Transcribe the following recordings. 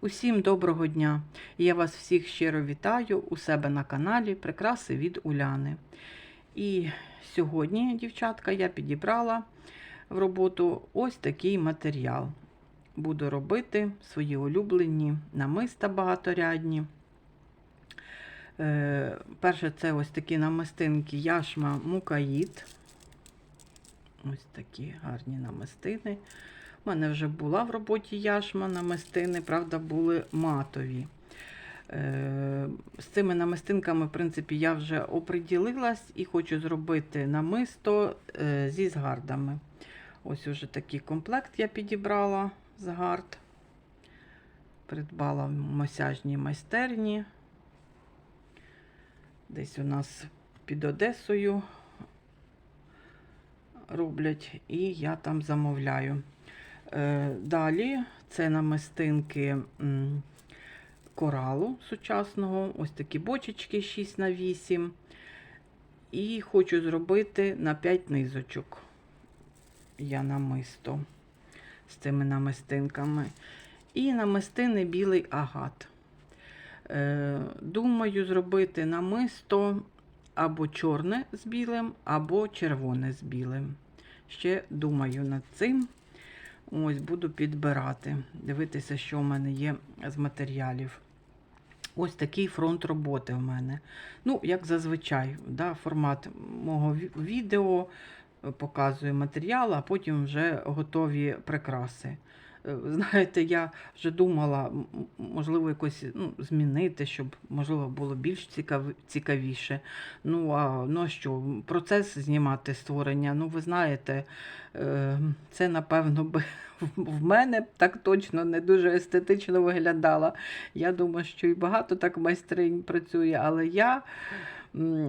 Усім доброго дня! Я вас всіх щиро вітаю у себе на каналі Прикраси від Уляни. І сьогодні, дівчатка, я підібрала в роботу ось такий матеріал. Буду робити свої улюблені намиста багаторядні. Е, перше, це ось такі намистинки яшма Мукаїд. Ось такі гарні намистини. У мене вже була в роботі яшма намистини, правда, були матові. Е, З цими намистинками, в принципі, я вже оприділилась і хочу зробити намисто е, зі згардами. Ось уже такий комплект я підібрала з гард. Придбала в масяжній майстерні. Десь у нас під Одесою роблять, і я там замовляю. Е, Далі це намистинки коралу сучасного, ось такі бочечки 6 на 8 І хочу зробити на 5 низочок. Я намисто з цими намистинками. І намистини білий агат. Е, Думаю, зробити намисто або чорне з білим, або червоне з білим. Ще думаю над цим. Ось буду підбирати, дивитися, що в мене є з матеріалів. Ось такий фронт роботи в мене. Ну, як зазвичай, да, формат мого відео е, показую матеріал, а потім вже готові прикраси. Е, Знаєте, я вже думала, можливо, якось ну, змінити, щоб можливо було більш цікав... цікавіше. Ну а ну, що, процес знімати створення, ну ви знаєте, е, це напевно би в мене так точно не дуже естетично виглядало. Я думаю, що і багато так майстринь працює, але я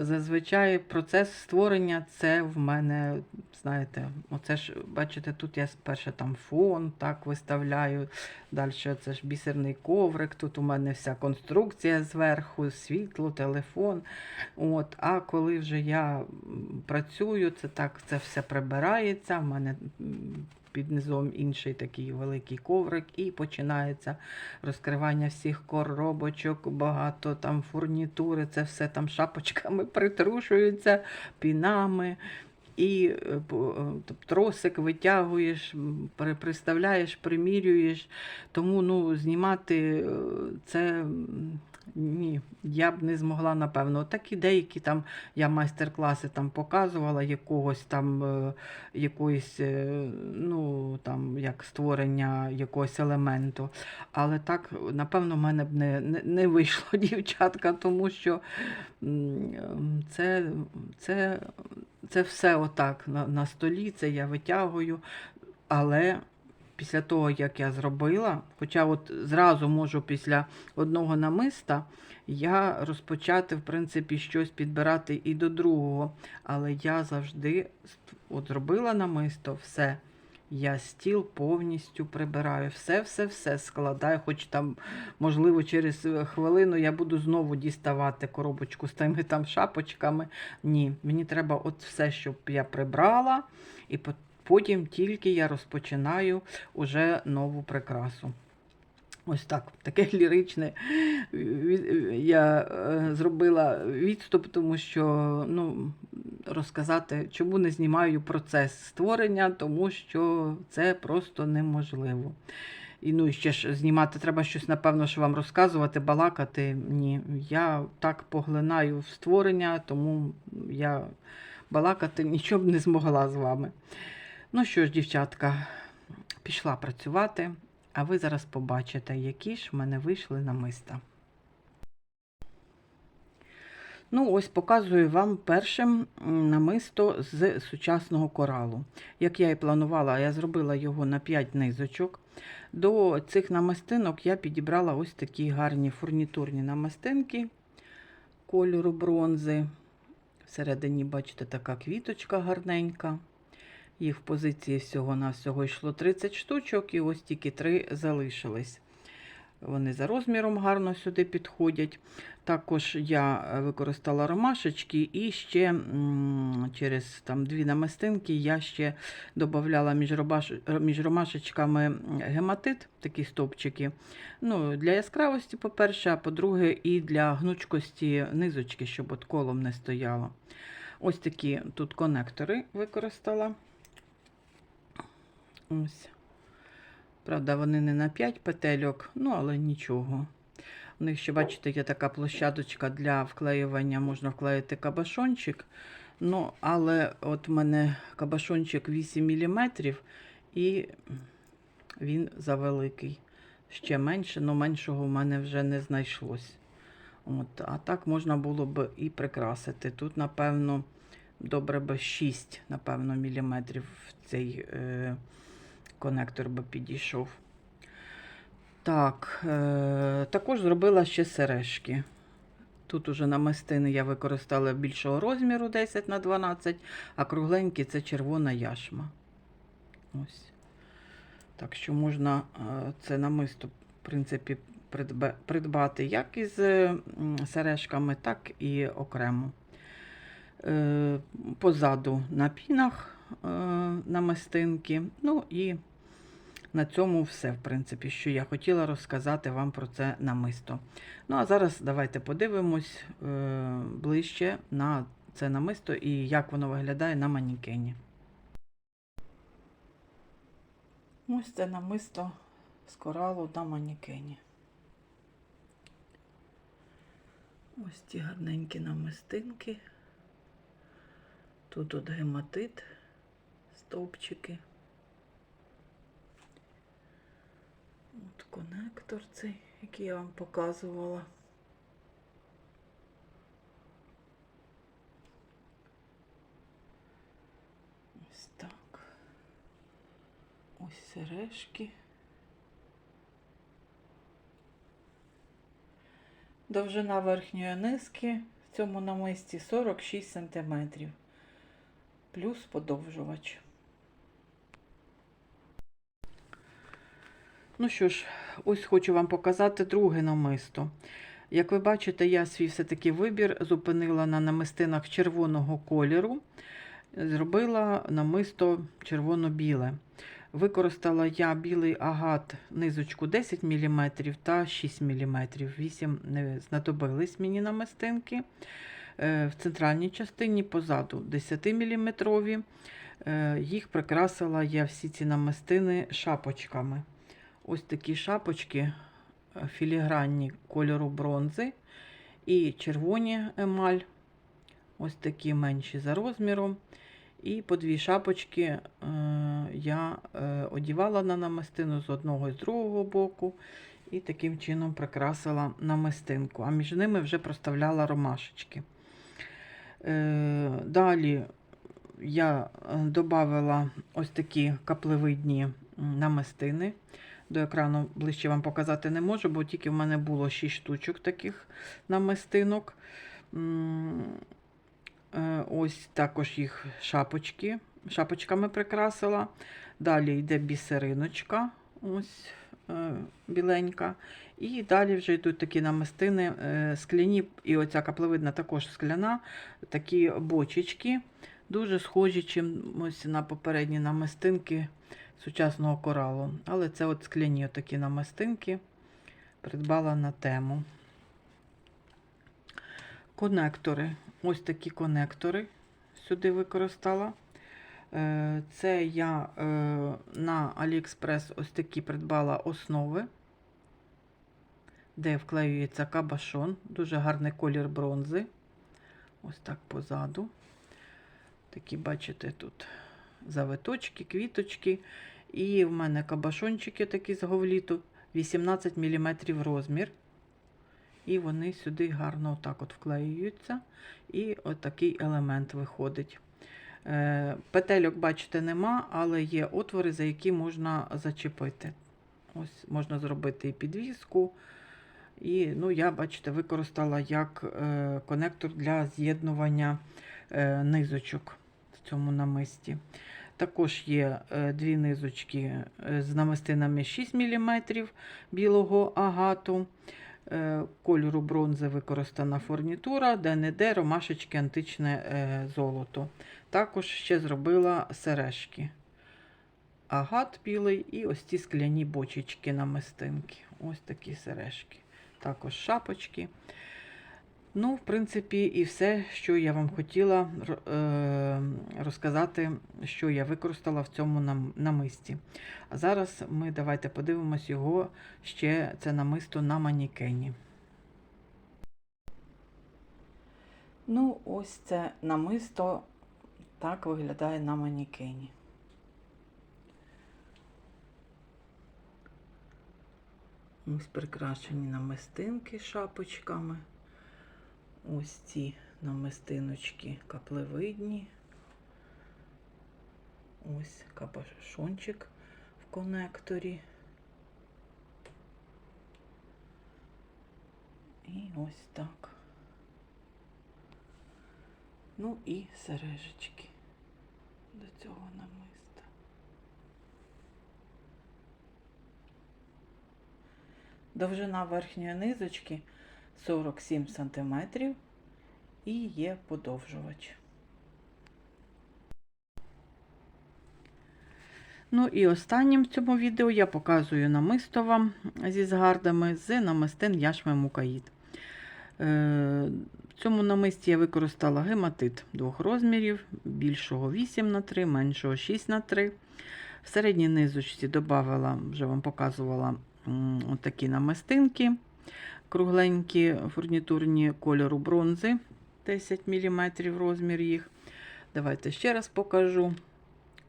зазвичай процес створення це в мене, знаєте, оце ж, бачите, тут я спершу там фон так виставляю, далі це ж бісерний коврик, тут у мене вся конструкція зверху, світло, телефон. От, а коли вже я працюю, це так, це все прибирається. В мене під низом інший такий великий коврик, і починається розкривання всіх коробочок, багато там фурнітури, це все там шапочками притрушується, пінами. І е, е, тобто, тросик витягуєш, приставляєш, примірюєш. Тому ну, знімати е, це ні, я б не змогла, напевно. Так і деякі там я майстер-класи там показувала якогось там якоїсь, ну там як створення якогось елементу. Але так, напевно, в мене б не, не, не вийшло, дівчатка, тому що ем, це, це, це все отак на, на столі, це я витягую. Але після того, як я зробила, хоча от зразу можу після одного намиста я розпочати, в принципі, щось підбирати і до другого. Але я завжди от зробила намисто, все. Я стіл повністю прибираю, все-все-все складаю, хоч там, можливо, через е, хвилину я буду знову діставати коробочку з тими там шапочками. Ні, мені треба от все, щоб я прибрала, і потім тільки я розпочинаю уже нову прикрасу. Ось так, таке ліричне я е, зробила відступ, тому що ну, розказати, чому не знімаю процес створення, тому що це просто неможливо. І ну і ще ж знімати треба щось, напевно, що вам розказувати, балакати. Ні, я так поглинаю в створення, тому я балакати нічого б не змогла з вами. Ну що ж, дівчатка, пішла працювати, а ви зараз побачите, які ж в мене вийшли намиста. Ну, ось показую вам першим намисто з сучасного коралу. Як я і планувала, я зробила його на 5 низочок. До цих намистинок я підібрала ось такі гарні фурнітурні намистинки кольору бронзи. Всередині, бачите, така квіточка гарненька. Їх в позиції всього на всього йшло 30 штучок, і ось тільки 3 залишились. Вони за розміром гарно сюди підходять. Також я е, використала ромашечки і ще через там, дві намистинки я ще додавала між, робаш- між ромашечками гематит, такі стовпчики. Ну, для яскравості, по-перше, а по-друге, і для гнучкості низочки, щоб от колом не стояло. Ось такі тут конектори використала. Ось. Правда, вони не на 5 петельок, ну але нічого. У них ще, бачите, є така площадочка для вклеювання, можна вклеїти кабашончик. Ну, але от в мене кабашончик 8 мм і він завеликий. Ще менше, але меншого в мене вже не знайшлось. От, а так можна було б і прикрасити. Тут, напевно, добре би 6, напевно, міліметрів цей е, конектор би підійшов. Так, е, також зробила ще сережки. Тут уже намистини я використала більшого розміру 10 на 12, а кругленькі це червона яшма. Ось. Так що можна е, це намисто, в принципі, придбати як із е, сережками, так і окремо. Позаду на пінах намистинки. Ну і на цьому все, в принципі, що я хотіла розказати вам про це намисто. Ну, а зараз давайте подивимось е, ближче на це намисто і як воно виглядає на манікені. Ось це намисто з коралу на манікені. Ось ці гарненькі намистинки. Тут от гематит, стовпчики. От конектор цей, який я вам показувала. Ось так. Ось сережки. Довжина верхньої низки в цьому намисті 46 см. Плюс подовжувач. Ну що ж, ось хочу вам показати друге намисто. Як ви бачите, я свій все-таки вибір зупинила на намистинах червоного кольору. Зробила намисто червоно-біле. Використала я білий агат низочку 10 мм та 6 мм. 8 не знадобились мені намистинки. Е, В центральній частині позаду 10 мм. Їх прикрасила я всі ці намистини шапочками. Ось такі шапочки е, філігранні кольору бронзи і червоні емаль. Ось такі менші за розміром. І по дві шапочки е, я е, одівала на намистину з одного і з другого боку. І таким чином прикрасила намистинку. А між ними вже проставляла ромашечки. Далі я додала ось такі каплевидні намистини. До екрану ближче вам показати не можу, бо тільки в мене було 6 штучок таких намистинок. Е, Ось також їх шапочки, шапочками прикрасила. Далі йде бісериночка, ось е, біленька. І далі вже йдуть такі намистини е, скляні, і оця каплевидна також скляна, такі бочечки, дуже схожі чимось на попередні намистинки сучасного коралу. Але це от скляні такі намистинки придбала на тему. Конектори. Ось такі конектори сюди використала. Е, Це я е, на AliExpress ось такі придбала основи, де вклеюється кабашон. Дуже гарний колір бронзи. Ось так позаду. Такі, бачите, тут завиточки, квіточки. І в мене кабашончики такі з говліту, 18 мм розмір. І вони сюди гарно отак от вклеюються. І отакий елемент виходить. Е, Петельок, бачите, нема, але є отвори, за які можна зачепити. Ось можна зробити і підвіску. І ну, я, бачите, використала як е, конектор для з'єднування е, низочок в цьому намисті. Також є е, дві низочки е, з намистинами 6 мм білого агату. Е, Кольору бронзи використана фурнітура, де-не-де ромашечки античне золото. Також ще зробила сережки. Агат білий і ось ці скляні бочечки намистинки. Ось такі сережки. Також шапочки. Ну, в принципі, і все, що я вам хотіла е, розказати, що я використала в цьому намисті. А зараз ми давайте подивимось його ще це намисто на манікені. Ну, ось це намисто так виглядає на манікені. Ось прикрашені намистинки шапочками. Ось ці намистиночки каплевидні. Ось капюшончик в конекторі. І ось так. Ну і сережечки до цього намиста. Довжина верхньої низочки 47 см і є подовжувач. Ну і останнім в цьому відео я показую намисто вам зі згардами з намистин яшми мукаїд. Е, В цьому намисті я використала гематит двох розмірів, більшого 8 на 3 меншого 6 на 3 В середній низочці додавала, вже вам показувала м, отакі намистинки кругленькі фурнітурні кольору бронзи 10 мм розмір їх. Давайте ще раз покажу.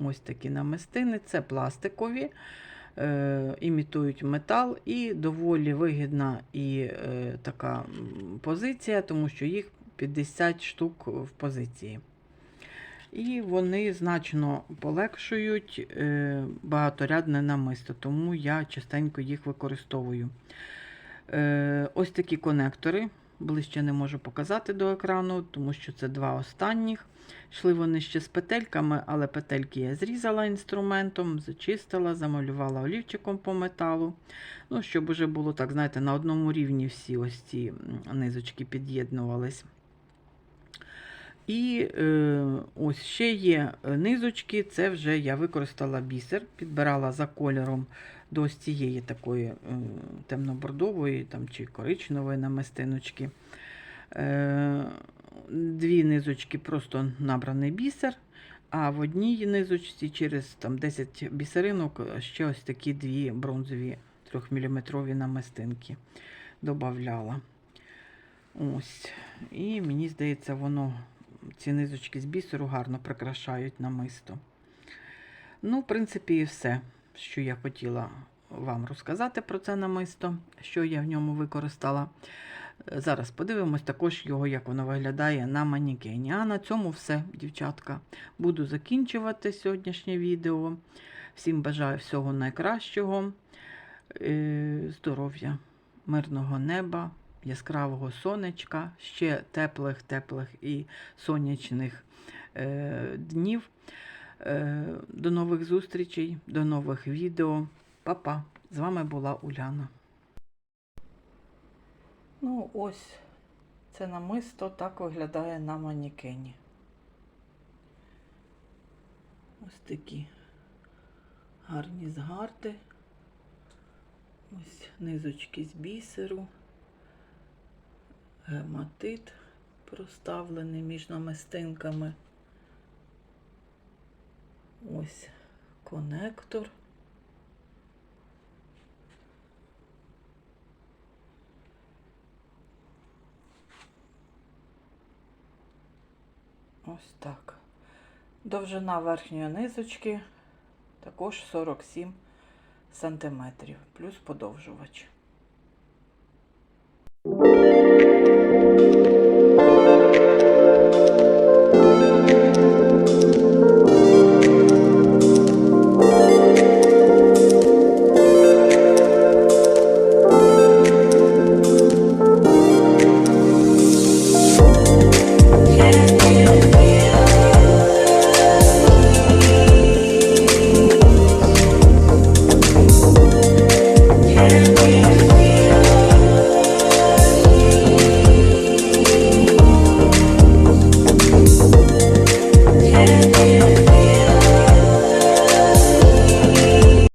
Ось такі намистини. Це пластикові, е, імітують метал і доволі вигідна і е, така позиція, тому що їх 50 штук в позиції. І вони значно полегшують е, багаторядне намисто, тому я частенько їх використовую. Е, ось такі конектори. Ближче не можу показати до екрану, тому що це два останніх. Йшли вони ще з петельками, але петельки я зрізала інструментом, зачистила, замалювала олівчиком по металу. Ну, щоб уже було так, знаєте, на одному рівні всі ось ці низочки під'єднувались. І е, ось ще є е, низочки, це вже я використала бісер, підбирала за кольором до ось цієї такої е, темно-бордової там, чи коричневої намистиночки. Е, дві низочки просто набраний бісер, а в одній низочці через там, 10 бісеринок ще ось такі дві бронзові 3-мм намистинки додавала. Ось. І мені здається, воно ці низочки з бісеру гарно прикрашають намисто. Ну, в принципі, і все, що я хотіла вам розказати про це намисто, що я в ньому використала. Зараз подивимось також його, як воно виглядає на манікені. А на цьому все, дівчатка. Буду закінчувати сьогоднішнє відео. Всім бажаю всього найкращого, е, здоров'я, мирного неба, яскравого сонечка, ще теплих, теплих і сонячних е, днів. Е, До нових зустрічей, до нових відео. Па-па! З вами була Уляна. Ну, ось це намисто так виглядає на манікені. Ось такі гарні згарди. Ось низочки з бісеру. Гематит проставлений між намистинками. Ось конектор. Ось так. Довжина верхньої низочки також 47 сантиметрів, плюс подовжувач.